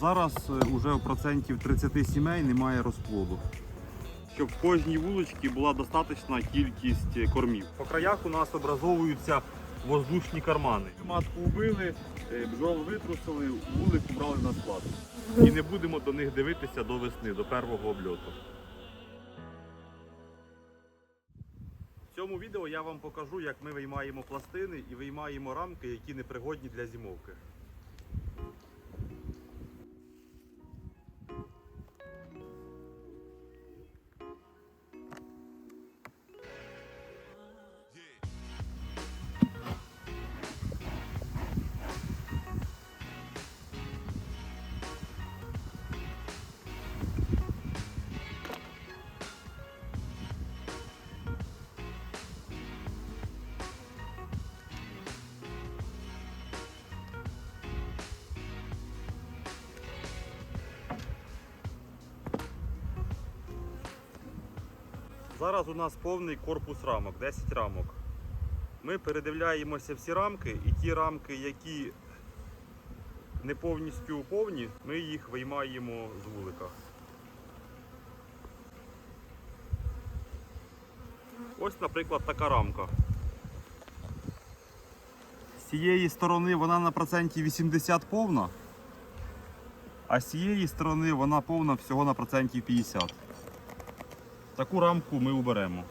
Зараз вже у процентів 30 сімей немає розплоду. Щоб в кожній вуличці була достатня кількість кормів. По краях у нас образовуються воздушні кармани. Матку вбили, е, бджол витрусили, вулик брали на склад. І не будемо до них дивитися до весни, до першого обльоту. В цьому відео я вам покажу, як ми виймаємо пластини і виймаємо рамки, які непригодні для зимовки. Зараз у нас повний корпус рамок, 10 рамок. Ми передивляємося всі рамки, і ті рамки, які не повністю повні, ми їх виймаємо з вулика. Ось, наприклад, така рамка. З цієї сторони вона на проценті 80 повна, а з цієї сторони вона повна всього на процентів 50. Таку рамку ми уберемо.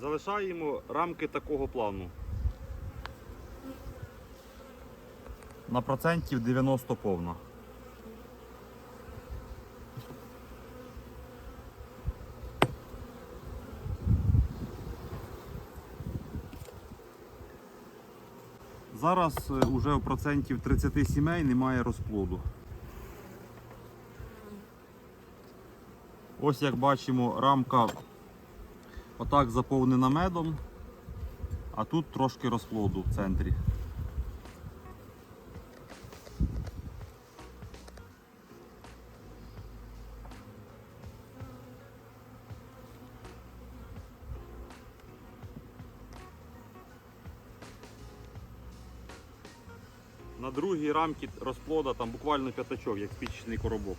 Залишаємо рамки такого плану. На процентів 90 повна. Зараз вже у процентів 30 сімей немає розплоду. Ось як бачимо, рамка отак заповнена медом, а тут трошки розплоду в центрі. На другій рамці розплода там буквально п'ятачок, як спічний коробок.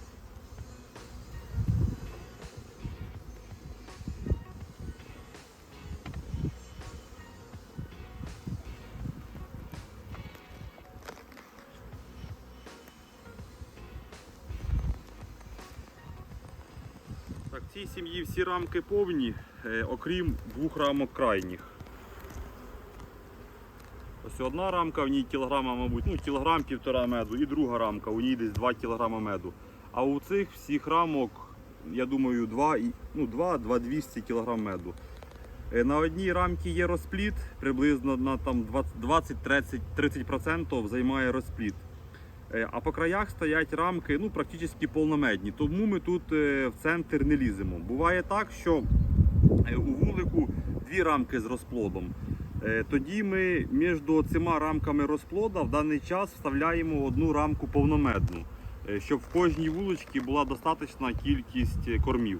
Так, цій сім'ї всі рамки повні, е, окрім двох рамок крайніх. Ось одна рамка, в ній кілограма, мабуть, ну кілограм півтора меду, і друга рамка, у ній десь 2 кілограма меду. А у цих всіх рамок, я думаю, 2, ну, 2-200 кілограм меду. Е, На одній рамці є розпліт, приблизно на там 20-30% займає розпліт. Е, А по краях стоять рамки ну, практично повномедні. Тому ми тут е, в центр не ліземо. Буває так, що у вулику дві рамки з розплодом. Е, Тоді ми між цими рамками розплода в даний час вставляємо одну рамку повномедну, е, щоб в кожній вуличці була достатня кількість е, кормів.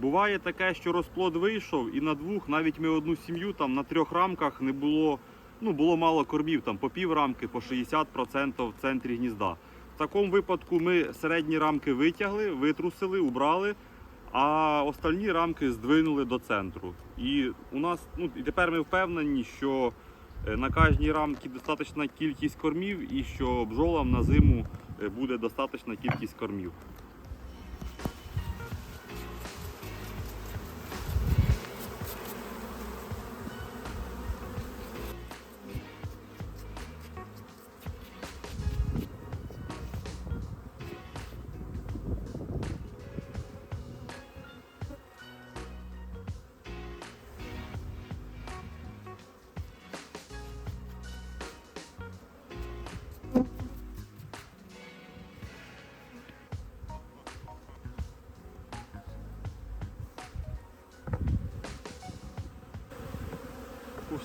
Буває таке, що розплод вийшов, і на двох, навіть ми одну сім'ю там на трьох рамках не було, ну було мало кормів, там по пів рамки, по 60% в центрі гнізда. В такому випадку ми середні рамки витягли, витрусили, убрали, а остальні рамки здвинули до центру. І у нас, ну і тепер ми впевнені, що е, на кожній рамці достатня кількість кормів і що бджолам на зиму е, буде достатня кількість кормів.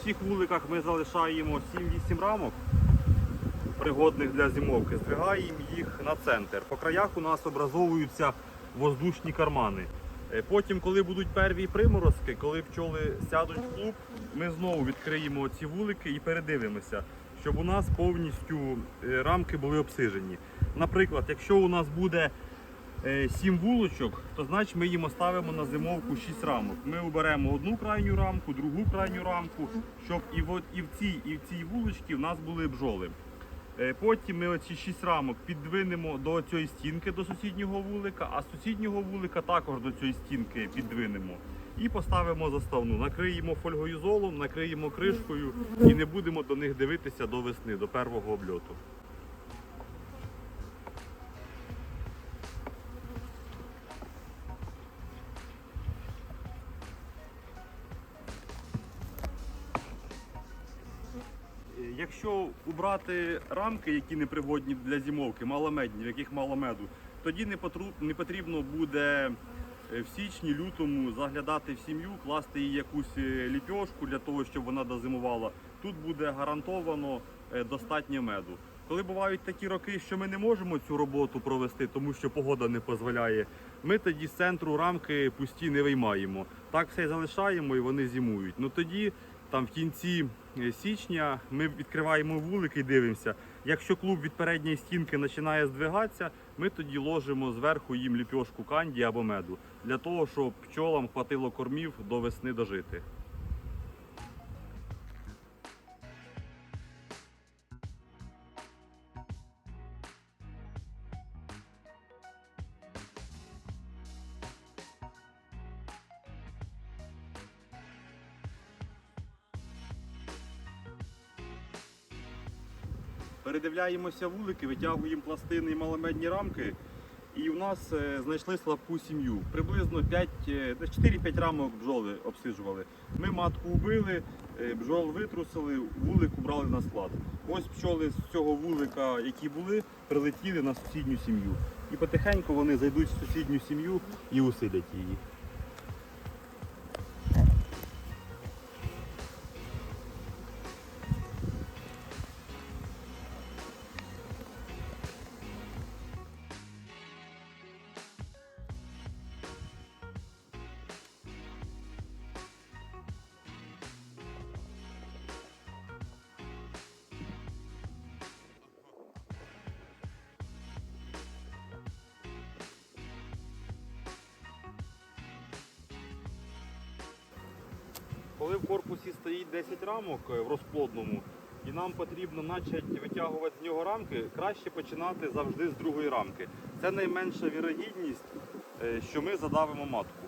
Всіх вуликах ми залишаємо 7-8 рамок, пригодних для зимовки, здвигаємо їх на центр. По краях у нас образовуються воздушні кармани. Е, Потім, коли будуть перві приморозки, коли пчоли сядуть в клуб, ми знову відкриємо ці вулики і передивимося, щоб у нас повністю е, рамки були обсижені. Наприклад, якщо у нас буде 7 вулочок, то значить ми їм оставимо на зимовку 6 рамок. Ми оберемо одну крайню рамку, другу крайню рамку, щоб і в, і в цій, і в цій вулочці в нас були бджоли. Е, Потім ми оці 6 рамок піддвинемо до цієї стінки, до сусіднього вулика, а з сусіднього вулика також до цієї стінки піддвинемо. І поставимо заставну. Накриємо фольгою золом, накриємо кришкою і не будемо до них дивитися до весни, до першого обльоту. Якщо убрати рамки, які не пригодні для зимовки, маломедні, в яких мало меду, тоді не потрібно буде е, в січні, лютому заглядати в сім'ю, класти їй якусь е, ліпьошку для того, щоб вона дозимувала. Тут буде гарантовано е, достатньо меду. Коли бувають такі роки, що ми не можемо цю роботу провести, тому що погода не дозволяє, ми тоді з центру рамки пусті не виймаємо. Так все і залишаємо і вони зимують. Ну тоді там в кінці е, січня ми відкриваємо вулик і дивимося. Якщо клуб від передньої стінки починає здвигатися, ми тоді ложимо зверху їм ліпьошку канді або меду для того, щоб пчолам хватило кормів до весни дожити. Передивляємося вулики, витягуємо пластини і маломедні рамки. І у нас е, знайшли слабку сім'ю. Приблизно 5, е, 4-5 рамок бджоли обсиджували. Ми матку вбили, е, бджол витрусили, вулик убрали на склад. Ось пчоли з цього вулика, які були, прилетіли на сусідню сім'ю. І потихеньку вони зайдуть в сусідню сім'ю і усилять її. Коли в корпусі стоїть 10 рамок е, в розплодному, і нам потрібно почати витягувати з нього рамки, краще починати завжди з другої рамки. Це найменша вірогідність, е, що ми задавимо матку.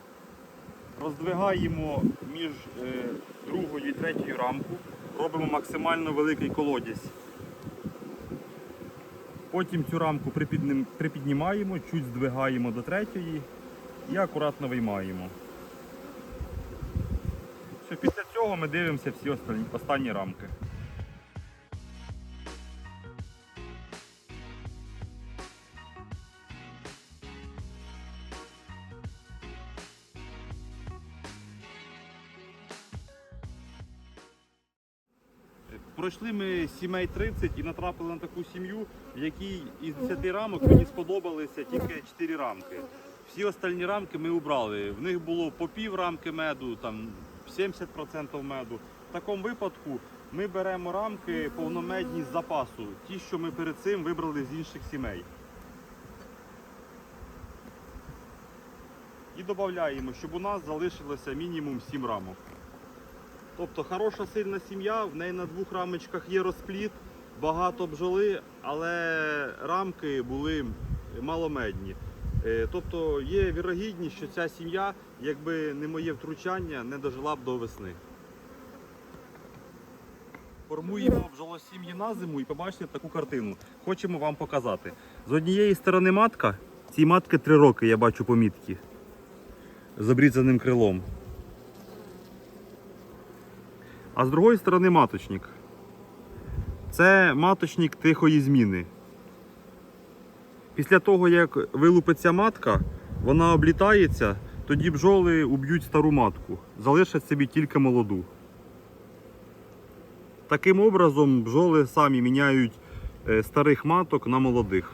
Роздвигаємо між е, другою і третьою рамку, робимо максимально великий колодязь. Потім цю рамку припіднімаємо, чуть здвигаємо до третьої і акуратно виймаємо. Все, після цього ми дивимося всі останні, останні рамки. Пройшли ми сімей 30 і натрапили на таку сім'ю, в якій із 10 рамок мені сподобалися тільки 4 рамки. Всі остальні рамки ми убрали. В них було по пів рамки меду, там 70% меду. В такому випадку ми беремо рамки повномедні з запасу, ті, що ми перед цим вибрали з інших сімей. І додаємо, щоб у нас залишилося мінімум 7 рамок. Тобто хороша сильна сім'я, в неї на двох рамочках є розпліт, багато бджоли, але рамки були маломедні. Е, Тобто є вірогідність, що ця сім'я, якби не моє втручання, не дожила б до весни. Формуємо бджолосім'ї на зиму і побачите таку картину. Хочемо вам показати. З однієї сторони матка, цій матки 3 роки, я бачу помітки. З обрізаним крилом. А з другої сторони маточник. Це маточник тихої зміни. Після того, як вилупиться матка, вона облітається, тоді бджоли уб'ють стару матку, залишать собі тільки молоду. Таким образом бджоли самі міняють е, старих маток на молодих.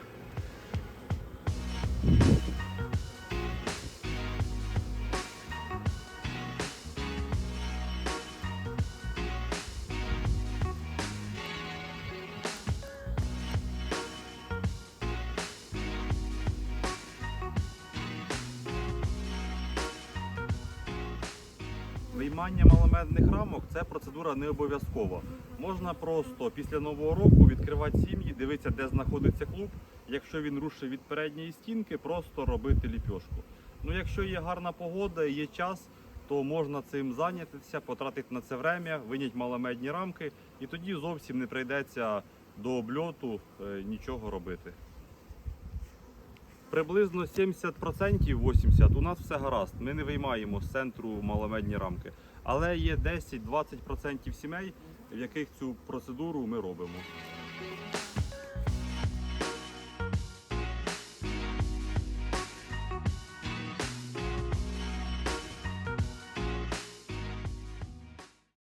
Виймання маломедних рамок це процедура не обов'язкова. Можна просто після нового року відкривати сім'ї, дивитися, де знаходиться клуб. Якщо він рушить від передньої стінки, просто робити ліпьошку. Ну, якщо є гарна погода є час, то можна цим зайнятися, потратити на це время, виняти маломедні рамки, і тоді зовсім не прийдеться до обльоту е, нічого робити. Приблизно 70%, 80% у нас все гаразд. Ми не виймаємо з центру маломедні рамки. Але є 10-20% сімей, в яких цю процедуру ми робимо.